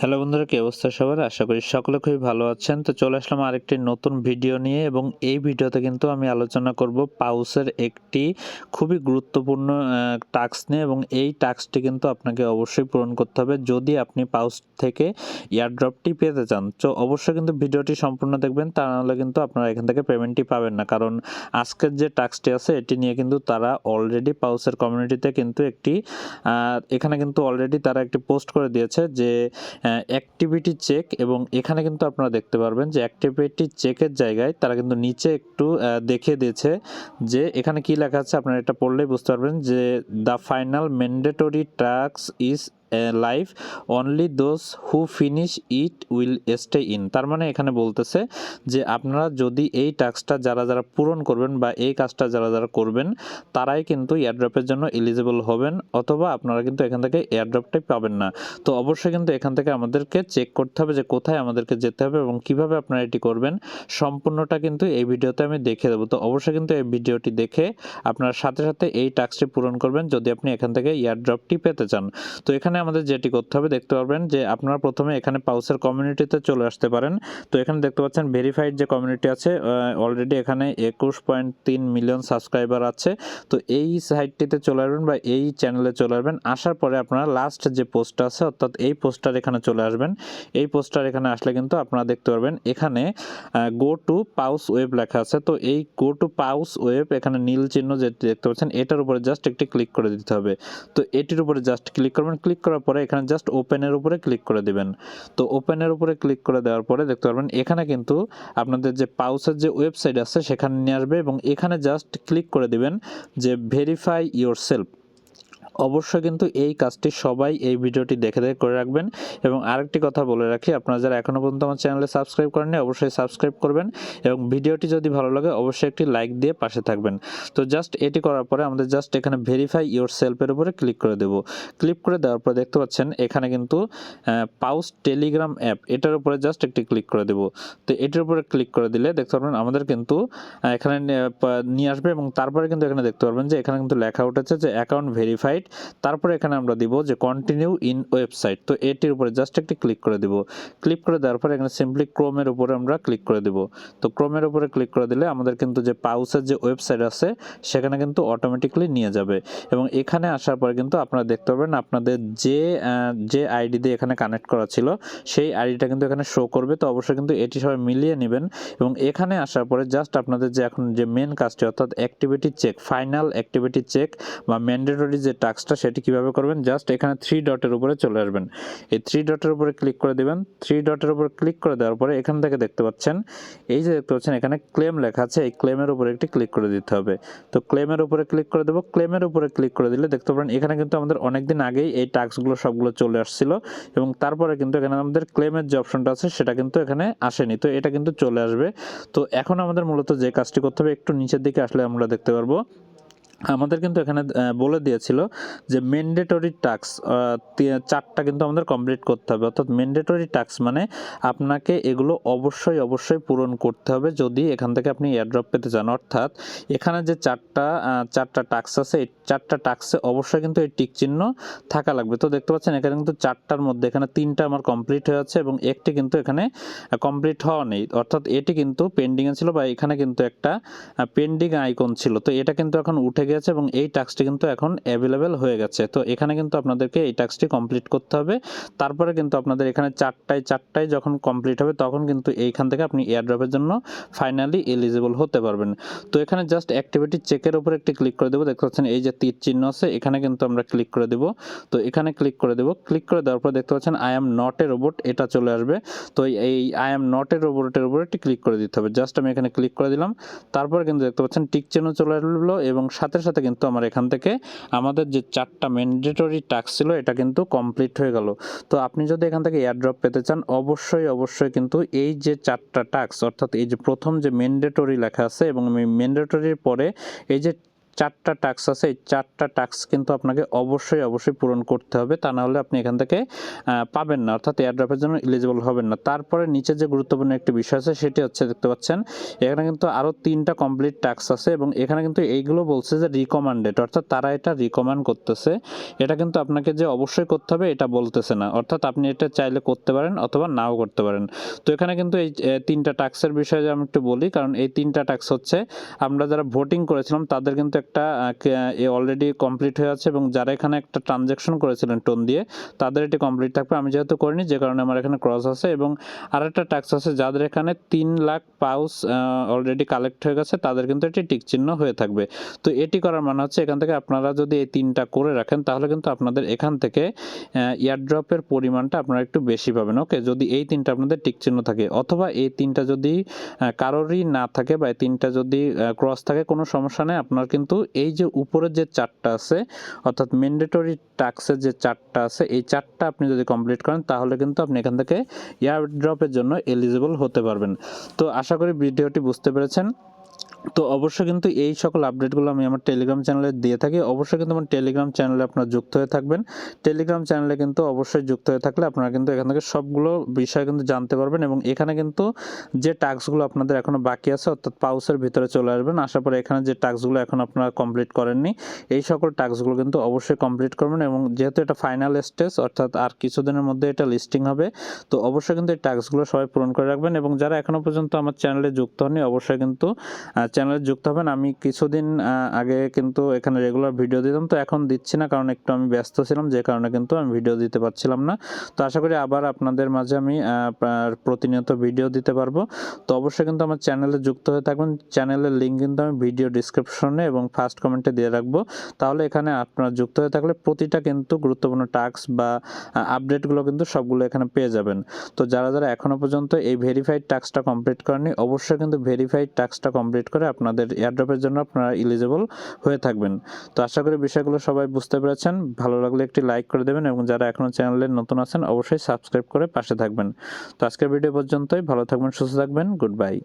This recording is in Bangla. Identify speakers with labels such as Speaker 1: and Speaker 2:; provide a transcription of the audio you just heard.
Speaker 1: হ্যালো বন্ধুরা, কি অবস্থা সবার? আশা করি সকলে খুবই ভালো আছেন। তো চলে আসলাম আরেকটি নতুন ভিডিও নিয়ে এবং এই ভিডিওতে কিন্তু আমি আলোচনা করব পাউসের একটি খুবই গুরুত্বপূর্ণ টাস্ক নিয়ে এবং এই টাস্কটি কিন্তু আপনাকে অবশ্যই পূরণ করতে হবে যদি আপনি পাউস থেকে এয়ারড্রপটি পেতে চান। তো অবশ্যই কিন্তু ভিডিওটি সম্পূর্ণ দেখবেন, তা নাহলে কিন্তু আপনারা এখান থেকে পেমেন্টটি পাবেন না। কারণ আজকের যে টাস্কটি আছে, এটি নিয়ে কিন্তু তারা অলরেডি পাউসের কমিউনিটিতে কিন্তু একটি এখানে কিন্তু অলরেডি তারা একটি পোস্ট করে দিয়েছে যে অ্যাক্টিভিটি চেক এবং এখানে কিন্তু আপনারা দেখতে পারবেন যে অ্যাক্টিভিটি চেকের জায়গায় তারা কিন্তু নিচে একটু দেখিয়ে দিয়েছে যে এখানে কি লেখা আছে, আপনারা এটা পড়লেই বুঝতে পারবেন যে the final mandatory task is life only those who finish it will stay in তার মানে এখানে বলতেছে যে আপনারা যদি এই টাস্কটা যারা যারা পূরণ করবেন বা এই কাজটা যারা যারা করবেন, তারাই কিন্তু এয়ারড্রপের জন্য এলিজিবল হবেন অথবা আপনারা কিন্তু এখান থেকে এয়ারড্রপটাই পাবেন না। তো অবশ্যই কিন্তু এখান থেকে আমাদেরকে চেক করতে হবে যে কোথায় আমাদেরকে যেতে হবে এবং কীভাবে আপনারা এটি করবেন। সম্পূর্ণটা কিন্তু এই ভিডিওতে আমি দেখে দেবো। তো অবশ্যই কিন্তু এই ভিডিওটি দেখে আপনার সাথে সাথে এই টাস্কটি পূরণ করবেন যদি আপনি এখান থেকে এয়ারড্রপটি পেতে চান। তো এখানে আমাদের যেটি করতে হবে, দেখতে পারবেন যে আপনারা প্রথমে এখানে পাউসের কমিউনিটিতে চলে আসতে পারেন। তো এখানে দেখতে পাচ্ছেন ভেরিফাইড যে কমিউনিটি আছে অলরেডি এখানে একুশ পয়েন্ট তিন মিলিয়ন সাবস্ক্রাইবার আছে। তো এই সাইটটিতে চলে আসবেন বা এই চ্যানেলে চলে আসবেন। আসার পরে আপনারা লাস্ট যে পোস্টটা আছে, অর্থাৎ এই পোস্টার এখানে চলে আসবেন। এই পোস্টার এখানে আসলে কিন্তু আপনারা দেখতে পারবেন, এখানে গো টু পাউস ওয়েব লেখা আছে। তো এই গো টু পাউস ওয়েব এখানে নীল চিহ্ন যেটি দেখতে পাচ্ছেন, এটার উপরে জাস্ট একটি ক্লিক করে দিতে হবে। তো এটির উপরে জাস্ট ক্লিক করবেন। ক্লিক করার পরে এখানে জাস্ট ওপেনের উপরে ক্লিক করে দিবেন। তো ওপেনের উপরে ক্লিক করে দেওয়ার পরে দেখতে পারবেন এখানে কিন্তু আপনাদের যে পাউসের যে ওয়েবসাইট আছে সেখানে নিয়ে আসবে এবং এখানে জাস্ট ক্লিক করে দিবেন যে ভেরিফাই ইয়োর সেলফ অবশ্যই কিন্তু এই কাজটি সবাই এই ভিডিওটি দেখে দেখে করে রাখবেন এবং আরেকটি কথা বলে রাখি, আপনারা যারা এখনও পর্যন্ত আমার চ্যানেলে সাবস্ক্রাইব করেননি অবশ্যই সাবস্ক্রাইব করবেন এবং ভিডিওটি যদি ভালো লাগে অবশ্যই একটি লাইক দিয়ে পাশে থাকবেন। তো জাস্ট এটি করার পরে আমাদের জাস্ট এখানে ভেরিফাই ইওর সেলফের উপরে ক্লিক করে দেব। ক্লিক করে দেওয়ার পরে দেখতে পাচ্ছেন এখানে কিন্তু পাউস টেলিগ্রাম অ্যাপ এটার উপরে জাস্ট একটি ক্লিক করে দেব। তো এটার উপরে ক্লিক করে দিলে দেখতে পারবেন আমাদের কিন্তু এখানে নিয়ে আসবে এবং তারপরে কিন্তু এখানে দেখতে পারবেন যে এখানে কিন্তু লেখা উঠেছে যে অ্যাকাউন্ট ভেরিফাইড তারপরে এখানে আমরা দিব যে কন্টিনিউ ইন ওয়েবসাইট তো এটির উপরে জাস্ট একটি ক্লিক করে দিব। ক্লিক করে দেওয়ার পরে এখানে সিম্পলি ক্রোমের উপরে আমরা ক্লিক করে দিব। তো ক্রোমের উপরে ক্লিক করে দিলে আমাদের কিন্তু যে পাউসের যে ওয়েবসাইট আছে, সেখানে কিন্তু অটোমেটিকলি নিয়ে যাবে। এবং এখানে আসার পরে কিন্তু আপনারা দেখতে পাবেন আপনাদের যে যে আইডি দিয়ে এখানে কানেক্ট করা ছিল, সেই আইডিটা কিন্তু এখানে শো করবে। তো অবশ্যই কিন্তু এটি সবাই মিলিয়ে নেবেন। এবং এখানে আসার পরে জাস্ট আপনাদের যে এখন যে মেন কাজটি, অর্থাৎ activity check final activity check বা ম্যান্ডেটরি যে টাস্কটা সেটি কীভাবে করবেন? জাস্ট এখানে থ্রি ডটের উপরে চলে আসবেন। এই থ্রি ডটের উপরে ক্লিক করে দিবেন। থ্রি ডটের উপরে ক্লিক করে দেওয়ার পরে এখান থেকে দেখতে পাচ্ছেন, এই যে দেখতে পাচ্ছেন, এখানে ক্লেম লেখা আছে। এই ক্লেমের উপরে একটি ক্লিক করে দিতে হবে। তো ক্লেমের উপরে ক্লিক করে দেবো। ক্লেমের উপরে ক্লিক করে দিলে দেখতে পারেন, এখানে কিন্তু আমাদের অনেকদিন আগেই এই টাস্কগুলো সবগুলো চলে আসছিল এবং তারপরে কিন্তু এখানে আমাদের ক্লেমের যে অপশনটা আছে, সেটা কিন্তু এখানে আসেনি। তো এটা কিন্তু চলে আসবে। তো এখন আমাদের মূলত যে কাজটি করতে হবে, একটু নিচের দিকে আসলে আমরা দেখতে পারব। আমাদের কিন্তু এখানে বলে দিয়েছিল যে ম্যান্ডেটরি টাস্ক চারটা কিন্তু আমাদের কমপ্লিট করতে হবে। অর্থাৎ ম্যান্ডেটরি টাস্ক মানে আপনাকে এগুলো অবশ্যই অবশ্যই পূরণ করতে হবে যদি এখান থেকে আপনি এয়ারড্রপ পেতে চান। অর্থাৎ এখানে যে চারটা চারটা টাস্ক আছে, এই চারটা টাস্কে অবশ্যই কিন্তু এই টিক চিহ্ন থাকা লাগবে। তো দেখতে পাচ্ছেন এখানে কিন্তু চারটার মধ্যে এখানে তিনটা আমার কমপ্লিট হয়ে আছে এবং একটি কিন্তু এখানে কমপ্লিট হওয়া নেই। অর্থাৎ এটি কিন্তু পেন্ডিংয়ে ছিল বা এখানে কিন্তু একটা পেন্ডিং আইকন ছিল। তো এটা কিন্তু এখন উঠে গেছে এবং এই টাস্কটি কিন্তু এখন অ্যাভেলেবেল হয়ে গেছে। তো এখানে কিন্তু আপনাদেরকে এই টাস্কটি কমপ্লিট করতে হবে। তারপরে কিন্তু আপনাদের এখানে চারটায় চারটায় যখন কমপ্লিট হবে, তখন কিন্তু এইখান থেকে আপনি এয়ারড্রপের জন্য ফাইনালি এলিজিবল হতে পারবেন। তো এখানে জাস্ট অ্যাক্টিভিটি চেকের উপর একটি ক্লিক করে দেবো। দেখতে পাচ্ছেন এই যে তীর চিহ্ন আছে, এখানে কিন্তু আমরা ক্লিক করে দেবো। তো এখানে ক্লিক করে দেবো। ক্লিক করে দেওয়ার পর দেখতে পাচ্ছেন I am not a robot এটা চলে আসবে। তো এই আই এম নট এ রোবটের উপর একটি ক্লিক করে দিতে হবে। জাস্ট আমি এখানে ক্লিক করে দিলাম। তারপরে কিন্তু দেখতে পাচ্ছেন টিক চিহ্ন চলে আসলো এবং সাথে সাথে সাথে কিন্তু আমার এখান থেকে আমাদের যে চারটা ম্যান্ডেটরি টাস্ক ছিল, এটা কিন্তু কমপ্লিট হয়ে গেল। তো আপনি যদি এখান থেকে এয়ারড্রপ পেতে চান, অবশ্যই অবশ্যই কিন্তু এই যে চারটা টাস্ক অর্থাৎ এই যে প্রথম যে ম্যান্ডেটরি লেখা আছে এবং ম্যান্ডেটরির পরে এই যে চারটা টাস্ক আছে, এই চারটা টাস্ক কিন্তু আপনাকে অবশ্যই অবশ্যই পূরণ করতে হবে। তা না হলে আপনি এখান থেকে পাবেন না, অর্থাৎ এয়ারড্রপের জন্য এলিজিবল হবেন না। তারপরে নিচে যে গুরুত্বপূর্ণ একটি বিষয় আছে, সেটি হচ্ছে, দেখতে পাচ্ছেন, এখানে কিন্তু আরও তিনটা কমপ্লিট টাস্ক আছে এবং এখানে কিন্তু এইগুলো বলছে যে রিকমান্ডেড অর্থাৎ তারা এটা রিকমান্ড করতেছে। এটা কিন্তু আপনাকে যে অবশ্যই করতে হবে, এটা বলতেছে না। অর্থাৎ আপনি এটা চাইলে করতে পারেন অথবা নাও করতে পারেন। তো এখানে কিন্তু এই তিনটা টাস্কের বিষয়ে আমি একটু বলি, কারণ এই তিনটা টাস্ক হচ্ছে, আমরা যারা ভোটিং করেছিলাম, তাদের কিন্তু একটা অলরেডি কমপ্লিট হয়ে আছে এবং যারা এখানে একটা ট্রানজ্যাকশন করেছিলেন টোন দিয়ে, তাদের এটি কমপ্লিট থাকবে। আমি যেহেতু করিনি, যে কারণে আমার এখানে ক্রস আছে এবং আরেকটা টাস্ক আছে, যাদের এখানে তিন লাখ পাউস অলরেডি কালেক্ট হয়ে গেছে, তাদের কিন্তু এটি টিক চিহ্ন হয়ে থাকবে। তো এটি করার মানে হচ্ছে এখান থেকে আপনারা যদি এই তিনটা করে রাখেন, তাহলে কিন্তু আপনাদের এখান থেকে ইয়ারড্রপের পরিমাণটা আপনারা একটু বেশি পাবেন। ওকে, যদি এই তিনটা আপনাদের টিক চিহ্ন থাকে, অথবা এই তিনটা যদি কারোরই না থাকে বা এই তিনটা যদি ক্রস থাকে, কোনো সমস্যা নেই, আপনার কিন্তু এই যে উপরের যে চারটা আছে, অর্থাৎ ম্যান্ডেটরি টাস্কের যে চারটা আছে, এই চারটা আপনি যদি কমপ্লিট করেন, তাহলে কিন্তু আপনি এখান থেকে এয়ার ড্রপের জন্য এলিজিবল হতে পারবেন। তো আশা করি ভিডিওটি বুঝতে পেরেছেন। তো অবশ্যই কিন্তু এই সকল আপডেটগুলো আমি আমার টেলিগ্রাম চ্যানেলে দিয়ে থাকি। অবশ্যই কিন্তু আমার টেলিগ্রাম চ্যানেলে আপনারা যুক্ত হয়ে থাকবেন। টেলিগ্রাম চ্যানেলে কিন্তু অবশ্যই যুক্ত হয়ে থাকলে আপনারা কিন্তু এখান থেকে সবগুলো বিষয় কিন্তু জানতে পারবেন এবং এখানে কিন্তু যে টাস্কগুলো আপনাদের এখনও বাকি আছে, অর্থাৎ পাউসের ভিতরে চলে আসবেন। আসার পরে এখানে যে টাস্কগুলো এখন আপনারা কমপ্লিট করেননি, এই সকল টাস্কগুলো কিন্তু অবশ্যই কমপ্লিট করবেন এবং যেহেতু এটা ফাইনাল স্টেজ অর্থাৎ আর কিছুদিনের মধ্যে এটা লিস্টিং হবে, তো অবশ্যই কিন্তু এই টাস্কগুলো সবাই পূরণ করে রাখবেন এবং যারা এখনও পর্যন্ত আমার চ্যানেলে যুক্ত হননি, অবশ্যই কিন্তু চ্যানেলে যুক্ত হবেন। আমি কিছুদিন আগে কিন্তু এখানে রেগুলার ভিডিও দিতাম, তো এখন দিচ্ছি না, কারণ একটু আমি ব্যস্ত ছিলাম, যে কারণে কিন্তু আমি ভিডিও দিতে পারছিলাম না। তো আশা করি আবার আপনাদের মাঝে আমি প্রতিনিয়ত ভিডিও দিতে পারব। তো অবশ্যই কিন্তু আমার চ্যানেলে যুক্ত হয়ে থাকবেন। চ্যানেলের লিঙ্ক কিন্তু আমি ভিডিও ডিসক্রিপশনে এবং ফার্স্ট কমেন্টে দিয়ে রাখব। তাহলে এখানে আপনারা যুক্ত হয়ে থাকলে প্রতিটা কিন্তু গুরুত্বপূর্ণ টাস্ক বা আপডেটগুলো কিন্তু সবগুলো এখানে পেয়ে যাবেন। তো যারা যারা এখনও পর্যন্ত এই ভেরিফাইড টাস্কটা কমপ্লিট করেনি অবশ্যই কিন্তু ভেরিফাইড টাস্কটা কমপ্লিট আপনাদের এয়ারড্রপের জন্য আপনারা এলিজিবল হয়ে থাকবেন। তো আশা করি বিষয়গুলো সবাই বুঝতে পেরেছেন। ভালো লাগলে একটি লাইক করে দেবেন এবং যারা এখনও চ্যানেলে নতুন আছেন, অবশ্যই সাবস্ক্রাইব করে পাশে থাকবেন। তো আজকের ভিডিও পর্যন্তই। ভালো থাকবেন, সুস্থ থাকবেন। Good bye